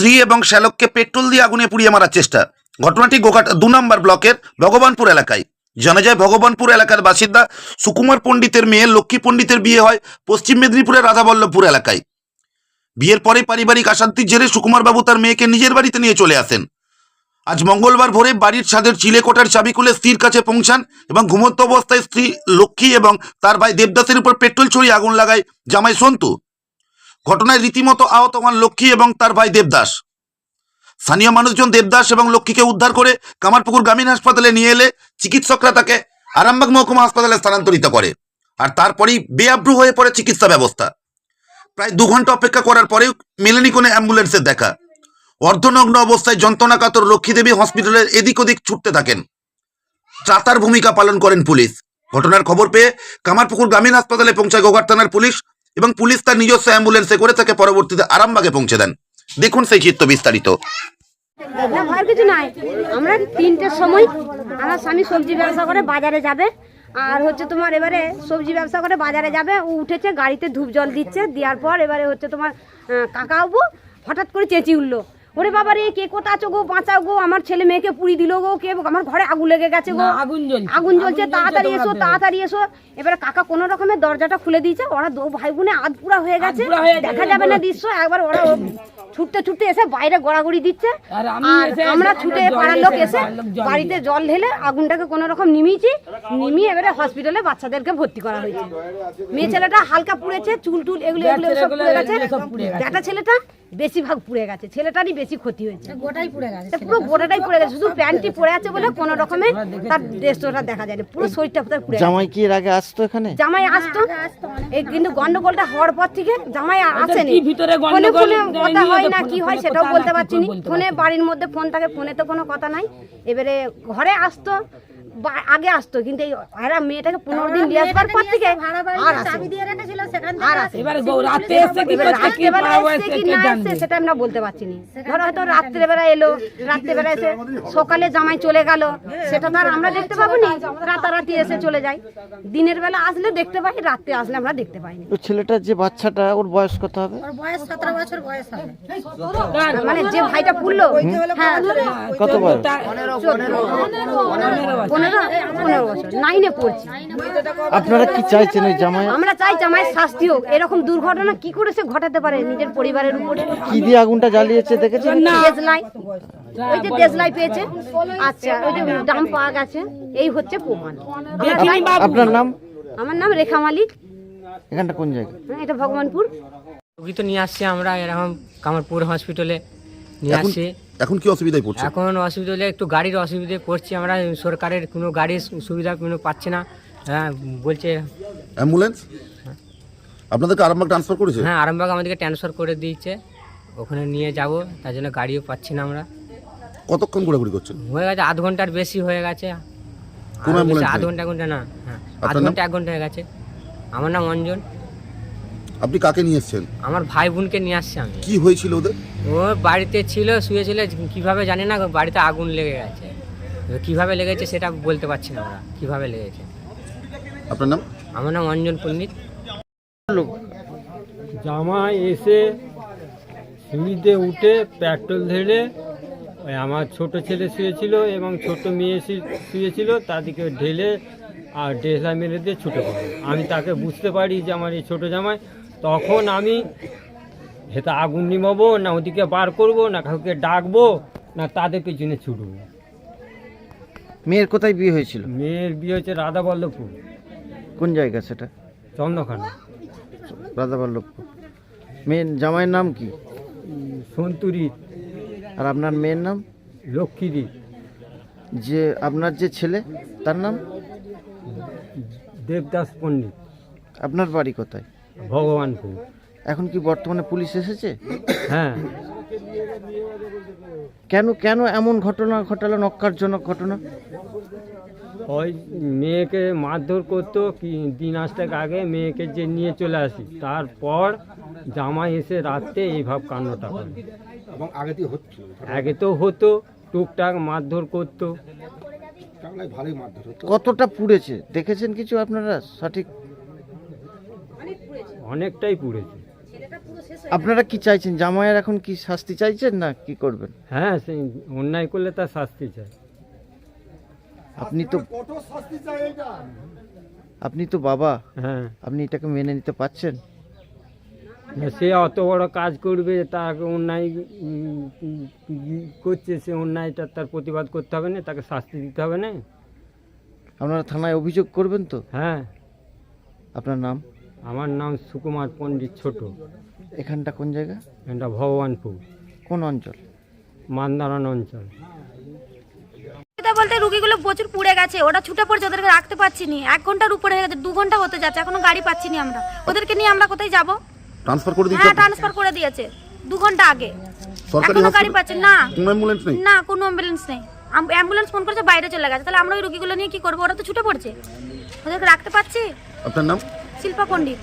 স্ত্রী এবং শ্যালককে পেট্রোল দিয়ে আগুনে পুড়িয়ে মারার চেষ্টা। ঘটনাটি গোঘাট দু নম্বর ব্লকের ভগবানপুর এলাকায়। জানা যায়, ভগবানপুর এলাকার বাসিন্দা সুকুমার পণ্ডিতের মেয়ে লক্ষ্মী পণ্ডিতের বিয়ে হয় পশ্চিম মেদিনীপুরের রাধাবল্লভপুর এলাকায়। বিয়ের পরে পারিবারিক অশান্তির জেরে সুকুমার বাবু তার মেয়েকে নিজের বাড়িতে নিয়ে চলে আসেন। আজ মঙ্গলবার ভোরে বাড়ির ছাদের চিলেকোটার চাবি খুলে স্ত্রীর কাছে পৌঁছান এবং ঘুমন্ত অবস্থায় স্ত্রী লক্ষ্মী এবং তার ভাই দেবদাসের উপর পেট্রোল ছড়িয়ে আগুন লাগায় জামাই সন্তু। ঘটনায় রীতিমতো আহত হন লক্ষ্মী এবং তার ভাই দেবদাস। স্থানীয় মানুষজন দেবদাস এবং লক্ষ্মীকে উদ্ধার করে কামারপুকুর গ্রামীণ হাসপাতালে নিয়ে এলে চিকিৎসকরা তাকে আরামবাগ মহকুমা হাসপাতালে স্থানান্তরিত করে আর তারপরেই বেআব্রু হয়ে পড়ে চিকিৎসা ব্যবস্থা। প্রায় দু ঘণ্টা অপেক্ষা করার পরেও মেলেনি কোনো অ্যাম্বুলেন্সের দেখা। অর্ধনগ্ন অবস্থায় যন্ত্রণাকাতর লক্ষ্মী দেবী হসপিটালের এদিক ওদিক ছুটতে থাকেন। চাতার ভূমিকা পালন করেন পুলিশ। ঘটনার খবর পেয়ে কামারপুকুর গ্রামীণ হাসপাতালে পৌঁছায় গোঘাট থানার পুলিশ এবং পুলিশ তার নিজস্ব অ্যাম্বুলেন্সে করে তাকে পরবর্তীতে আরামবাগে পৌঁছে দেন। দেখুন সেই চিত্র বিস্তারিত। ভয়ের কিছু নাই। আমরা তিনটের সময় আমার স্বামী সবজি ব্যবসা করে বাজারে যাবে। আর হচ্ছে তোমার এবারে সবজি ব্যবসা করে বাজারে যাবে। ও উঠেছে, গাড়িতে ধূপ জল দিচ্ছে। দেওয়ার পর এবারে হচ্ছে তোমার কাকাবু হঠাৎ করে চেঁচি উঠল। ওরে বাবা রে কে কোথা আছো গো? বাঁচাও গো আমার ছেলে মেয়েকে পুড়ি দিল গো কে আমার ঘরে আগুন লেগে গেছে গো। আগুন জ্বলছে। আগুন জ্বলছে তাড়াতাড়ি এসো তাড়াতাড়ি এসো। এবারে কাকা কোনো রকমের দরজাটা খুলে দিয়েছে ওরা দু ভাই বোনে আধপুরা হয়ে গেছে। হয়ে গেছে, দেখা যাবে না দৃশ্য একবার ওরা ছুটতে ছুটতে এসে বাইরে গড়াগড়ি দিচ্ছে। আর আমি আমরা ছুটে পাড়ার লোক এসে বাড়িতে জল ঢেলে আগুনটাকে কোনো রকম নিমিয়েছি নিমিয়ে এবারে হসপিটালে বাচ্চাদেরকে ভর্তি করা হয়েছে। মেয়ে ছেলেটা হালকা পুড়েছে চুল টুল এগুলো এগুলো সব পুড়ে গেছে। ব্যাটা ছেলেটা বেশিরভাগ পুড়ে গেছে। ছেলেটারই বেশি ক্ষতি হয়েছে। গোটাই পুড়ে গেছে পুরো গোটাটাই পুড়ে গেছে। শুধু প্যান্টটি পড়ে আছে বলে কোনো রকমে তার ড্রেসটা দেখা যায়নি। পুরো শরীরটা তার পুড়ে জামাই কি এর আগে আসতো এখানে? জামাই আসতো? এই কিন্তু গন্ডগোলটা হওয়ার পর থেকে জামাই আর আসেনি। ভিতরে ফোনে গন্ডগোল কথা হয় না কি হয় সেটাও বলতে পারছি না। ফোনে বাড়ির মধ্যে ফোন থাকে ফোনে তো কোনো কথা নাই। এবারে ঘরে আসতো আগে আসতো কিন্তু এই এরা মেয়েটাকে পনেরো দিন নিয়ে আসবার পর থেকে আর আসে এবারে রাতে এসে কে না এসছে সেটা আমরা বলতে পারছি না ধরো হয়তো রাত্রেবেলা এলো রাত্রেবেলা এসে সকালে জামাই চলে গেল সেটা তো আর আমরা দেখতে পাবো না রাতারাতি এসে চলে যাই দিনের বেলা আসলে দেখতে পাই রাত্রে আসলে আমরা দেখতে পাই না ওই ছেলেটার যে বাচ্চাটা ওর বয়স কত হবে? ওর বয়স সতেরো বছর বয়স হবে। মানে যে ভাইটা পুরলো হ্যাঁ। কত বয়স? পনেরো পনেরো বছর। নাইনে পড়ছি। আপনারা কি চাইছেন ওই জামাই আমরা চাই জামাই শাস্তি হোক। এরকম দুর্ঘটনা কি করে সে ঘটাতে পারে নিজের পরিবারের উপরে? কি দিয়ে আগুনটা জ্বালিয়েছে দেখেছেন? দেশলাই ওই যে দেশলাই পেয়েছে। আচ্ছা ওই যে ডাম পাওয়া গেছে। এই হচ্ছে প্রমাণ। আপনার নাম? আমার নাম রেখা মালিক। এখানটা কোন জায়গা হ্যাঁ, এটা ভগবানপুর। রোগী তো নিয়ে আসছি আমরা এরকম কামারপুর হসপিটালে নিয়ে আসছি। এখন কি অসুবিধায় পড়ছে? এখন অসুবিধা হলে একটু গাড়ির অসুবিধায় পড়ছি আমরা সরকারের কোনো গাড়ির সুবিধা কোনো পাচ্ছি না। হ্যাঁ বলছে অ্যাম্বুলেন্স আপনাদেরকে আরামবাগ ট্রান্সফার করেছে? হ্যাঁ আরামবাগ আমাদেরকে ট্রান্সফার করে দিয়েছে। ওখানে নিয়ে যাব তার জন্য গাড়িও পাচ্ছি না আমরা। কতক্ষণ ঘোরাঘুরি করছেন? হয়ে গেছে আধ ঘণ্টার বেশি হয়ে গেছে। কোনো আধ ঘণ্টা এক ঘণ্টা না হ্যাঁ আধ ঘণ্টা এক ঘণ্টা হয়ে গেছে। আমার নাম অঞ্জন। আপনি কাকে নিয়ে এসেছেন? আমার ভাই বোনকে নিয়ে আসছি আমি। কি হয়েছিল ওদের? ও বাড়িতে ছিল শুয়েছিল কীভাবে জানি না বাড়িতে আগুন লেগে গেছে। কীভাবে লেগেছে সেটা বলতে পারছি না আমরা কীভাবে লেগেছে। আপনার নাম? আমার নাম অঞ্জন পণ্ডিত। জামাই এসে সিঁড়িতে উঠে পেট্রোল ওই আমার ছোট ছেলে শুয়েছিল এবং ছোট মেয়ে শুয়েছিল তাদেরকে ঢেলে আর ডেসলা মেরে দিয়ে ছুটে পড়ে। আমি তাকে বুঝতে পারি যে আমার এই ছোটো জামাই। তখন আমি হেতা আগুন নিমাবো না ওদিকে বার করব না কাউকে ডাকবো না তাদের পিছনে ছুটবো। মেয়ের কোথায় বিয়ে হয়েছিল? মেয়ের বিয়ে হচ্ছে রাধাবল্লভপুর। কোন জায়গা সেটা? চন্দ্রখানা। রাধাবল্লভপুর। মেয়ের জামাইয়ের নাম কি? সন্তুরি আর আপনার মেয়ের নাম? লক্ষ্মীদি যে আপনার যে ছেলে তার নাম? দেবদাস পণ্ডিত। আপনার বাড়ি কোথায়? ভগবানপুর। এখন কি বর্তমানে পুলিশ এসেছে? হ্যাঁ। কেন কেন এমন ঘটনা ঘটালো নক্কারজনক ঘটনা? ওই মেয়েকে মারধর করতো কি দিন আসতেক আগে মেয়েকে যে নিয়ে চলে আসি তারপর জামাই এসে রাত্রে এইভাব কান্নটা করে। এবং আগে দিয়ে হচ্ছিল আগে তো হতো টুকটাক মারধর করতো। ভালোই মারধর হতো। কতটা পুড়েছে? দেখেছেন কিছু আপনারা সঠিক? অনেকটাই পুড়েছে। আপনারা কি চাইছেন? জামাইয়ের এখন কি শাস্তি চাইছেন না কি করবেন? হ্যাঁ সেই অন্যায় করলে তার শাস্তি চাই। আপনি তো আপনি তো বাবা। হ্যাঁ। আপনি এটাকে মেনে নিতে পারছেন? না, সে অত বড় কাজ করবে তাকে অন্যায় করছে সে অন্যায়টা তার প্রতিবাদ করতে হবে না তাকে শাস্তি দিতে হবে না। আপনারা থানায় অভিযোগ করবেন তো? হ্যাঁ। আপনার নাম? আমার নাম সুকুমার পণ্ডিত ছোট। এখানটা কোন জায়গা? এখানটা ভগবানপুর। কোন অঞ্চল? মান্দারান অঞ্চল। এটা বলতে রুগীগুলো প্রচুর পুড়ে গেছে। ওটা ছুটে পড়ছে ওদেরকে রাখতে পারছি নি এক ঘণ্টার উপরে হয়ে গেছে দু ঘণ্টা হতে যাচ্ছে এখনও গাড়ি পাচ্ছি না আমরা। ওদেরকে নিয়ে আমরা কোথায় যাব? ট্রান্সফার করে দিচ্ছে হ্যাঁ ট্রান্সফার করে দিয়েছে। দু ঘণ্টা আগে। সরকারি এখনও গাড়ি? পাচ্ছি না। কোনো অ্যাম্বুলেন্স নেই? না কোনো অ্যাম্বুলেন্স নেই। অ্যাম্বুলেন্স ফোন করেছে বাইরে চলে গেছে। তাহলে আমরা ওই রুগীগুলো নিয়ে কি করব? ওরা তো ছুটে পড়ছে। ওদেরকে রাখতে পারছি? আপনার নাম? শিল্পা পণ্ডিত।